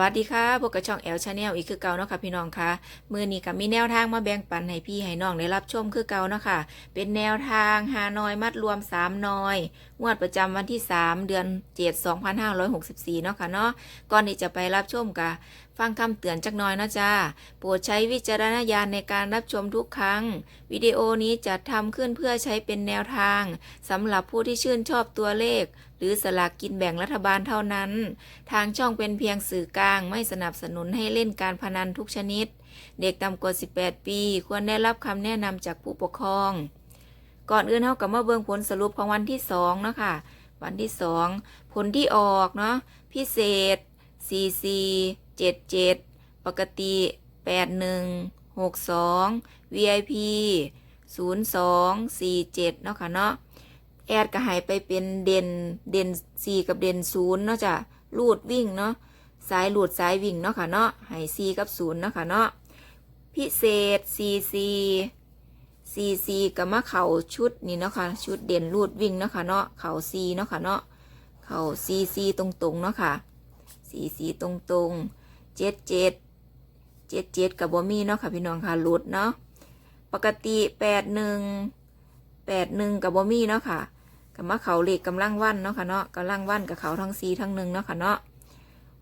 วัสดีค่ะพวกกระช่องแอลชาแนลอีกคือเก่าเนาะค่ะพี่น้องค่ะมือนี้ก็มีแนวทางมาแบ่งปันให้พี่ให้น้องได้รับชมคือเก่าเนาะค่ะ เป็นแนวทางหาน้อยมัดรวม3น้อย งวดประจำวันที่ 3 เดือน 7 2564 เนาะค่ะเนาะก่อนที่จะไปรับชมกะฟังคำเตือนจักน่อยเนาะจ้าโปรดใช้วิจารณญาณในการรับชมทุกครั้ง วิดีโอนี้จะทำขึ้นเพื่อใช้เป็นแนวทางสำหรับผู้ที่ชื่นชอบตัวเลข หรือสลากกินแบ่งรัฐบาลเท่านั้น ทางช่องเป็นเพียงสื่อกลางไม่สนับสนุนให้เล่นการพนันทุกชนิด เด็กต่ำกว่า 18 ปี ควรได้รับคำแนะนำจากผู้ปกครอง ก่อนอื่นเฮากับมาเบิ่งผลสรุปของวันที่2เนาะค่ะ วันที่2ผลที่ออกเนาะพิเศษ 44 77 ปกติ 81 62 VIP 02 47 เนาะค่ะเนาะแอดก็หายไปเป็นเด่นเด่นสี่กับเด่นศูนย์เนาะจ้ะลูดวิ่งเนาะสายหลูดสายวิ่งเนาะค่ะเนาะหายสี่กับศูนย์เนาะค่ะเนาะพิเศษซี ซีซีกับมาเข่าชุดนี่เนาะค่ะชุดเด่นลูดวิ่งเนาะค่ะเนาะเข่าซีเนาะค่ะเนาะเข่าซีซีตรงตรงๆเนาะค่ะซีซีตรงตรงเจ็ดเจ็ดเจ็ดเจ็ดกับบ่มีเนาะค่ะพี่น้องค่ะหลุดเนาะปกติแปดหนึ่งแปดหนึ่งกับบ่มีเนาะค่ะกับมาเขาเหลขกกำลังวันเนาะค่ะเนาะกำลังวันกับเขาทั้งสีทั้งหนึ่งเนาะค่ะเนาะ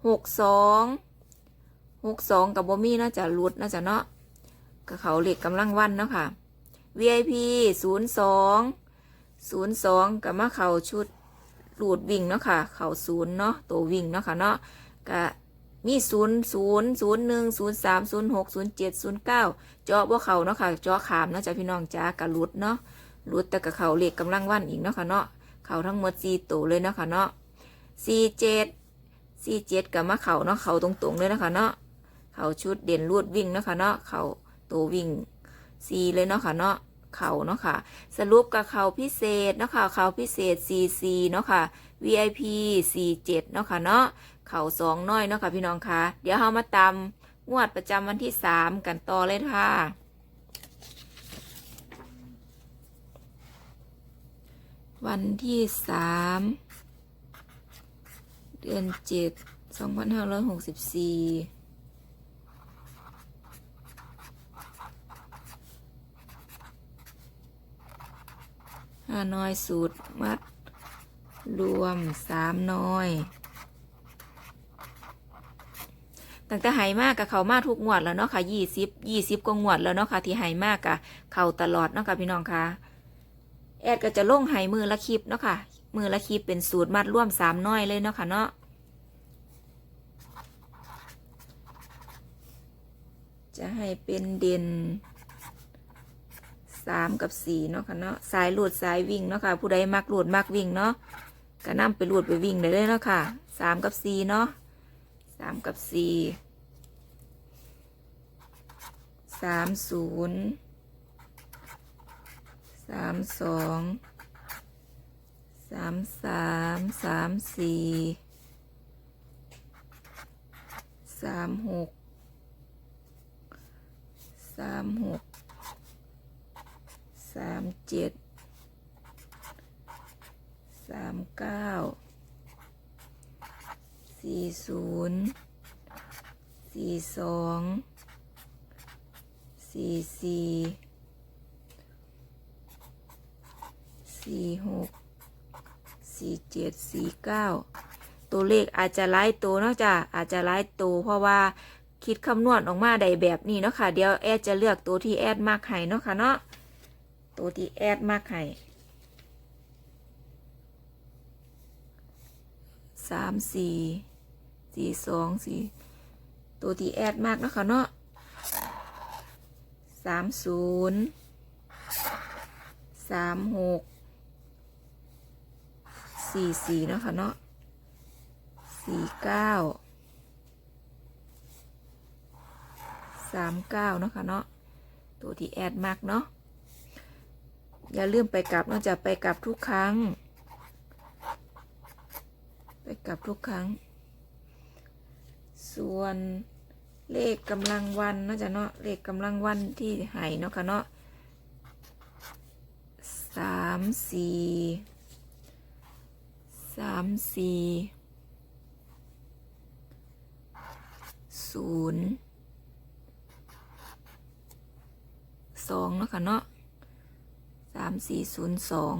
หกสองหกสองกับบ่มีเนาจะรุดเนาจะเนาะกับเขาเหลขกำลังวันเนาะค่ะ VIP ศูนย์สองศูนย์สองกับมาเขาชุดรูดวิ่งเนาะค่ะ เข่าศูนย์เนาะตัววิ่งเนาะค่ะเนาะก็มีศูนย์ศูนย์ศูนย์หนึ่งศูนย์สามศูนย์หกศูนย์เจ็ดศูนย์เก้าเจาะบ่เขาเนาะค่ะเจาะขามเนาะจ้ะพี่น้องจ้ากะรุดเนาะรุดแต่กับเขาเหลขกกำลังวันอีกเนาะค่ะเนาะเขาทั้งหมดสี่ตัวเลยเนาะค่ะเนาะสี่เจ็ดสี่เจ็ดกับมาเขาเนาะเขาตรงๆเลยเนาะค่ะเนาะเขาชุดเด่นลวดวิ่งเนาะค่ะเนาะเขาตัววิ่ง สี่เลยเนาะค่ะเนาะเขาเนาะค่ะ สรุปกับเขาพิเศษเนาะค่ะเขาพิเศษ CC เนาะค่ะ VIP 47เนาะค่ะเนาะเขาสองน้อยเนาะค่ะพี่น้องค่ะ เดี๋ยวเรามาตามงวดประจำวันที่3กันต่อเลยค่ะ วันที่สามเดือนเจ็ดสองพันห้าร้อยหกสิบสี่าน้อยสูตรมัด รวมสามน้อยตั้งแต่ไหมากกับเขามาทุกงวดแล้วเนาะค่ะยี่สิบยี่สิบกว่างวดแล้วเนาะค่ะที่ไหมากกับเขาตลอดเนาะค่ะพี่น้องค่ะ แอดก็จะลงให้มือละคลิปเนาะค่ะ มือละคลิปเป็นสูตรมัดร่วมสามน้อยเลยเนาะค่ะเนาะจะให้เป็นเด่น สามกับสี่เนาะค่ะเนาะสายหลุดสายวิ่งเนาะค่ะ ผู้ใดมักหลุดมักวิ่งเนาะก็นำไปหลุดไปวิ่งได้เลยเนาะค่ะสามกับสี่เนาะสามกับสี่สามศูนย์สามสองสามสามสามสี่สามหกสามหก สามเจ็ดสามเก้าสี่ศูนย์สี่สองสี่สี่สี่หกสี่เจ็ดสี่เก้าตัวเลขอาจจะไล่ตัวเนาะจ้ะอาจจะไล่ตัวเพราะว่าคิดคำนวณออกมาได้แบบนี้เนาะค่ะ เดี๋ยวแอดจะเลือกตัวที่แอดมากให้เนาะค่ะเนาะ ตัวที่แอดมากให้สามสี่สี่สองสี่ตัวที่แอดมากเนาะค่ะเนาะสามศูนย์สามหกสี่สี่เนาะค่ะเนาะสี่เก้าสามเก้าเนาะค่ะเนาะตัวที่แอดมากเนาะ อย่าลืมไปกลับนาะจะไปกลับทุกครั้ง ไปกลับทุกครั้ง ส่วนเลขกำลังวันนาะจะเนาะเลขกำลังวันที่หายเนาะค่ะเนาะสามสี่สามสี่ศูนย์สองเนาะค่ะเนาะามสี่ศูนย์สอง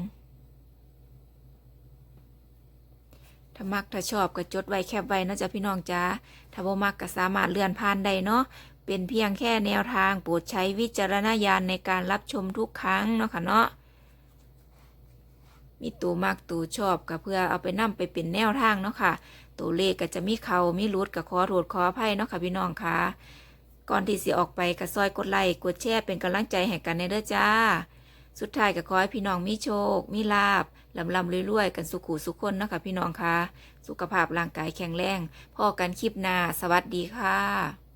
ถ้ามักถ้าชอบก็จดไว้แคบไว้นาะจ๊ะพี่น้องจ้าถ้าบ่มักก็สามารถเลื่อนผ่านได้เนาะเป็นเพียงแค่แนวทางโปรดใช้วิจารณญาณในการรับชมทุกครั้งเนาะค่ะเนาะมีตัวมากตัวชอบก็เพื่อเอาไปนำไปเป็นแนวทางเนาะค่ะ ตัวเลขก็จะมีเขามีรุดกับขอโทษขออภัยเนาะค่ะพี่น้องค่ะ ก่อนที่สิออกไปก็ซอยกดไลค์กดแชร์เป็นกำลังใจให้กันในเด้อจ้า สุดท้ายก็ขอให้พี่น้องมีโชค มีลาบลำลำรวยๆ กันสุขูสุขคนนะคะพี่น้องคะ สุขภาพร่างกายแข็งแรง พอกันคลิปหน้า สวัสดีค่ะ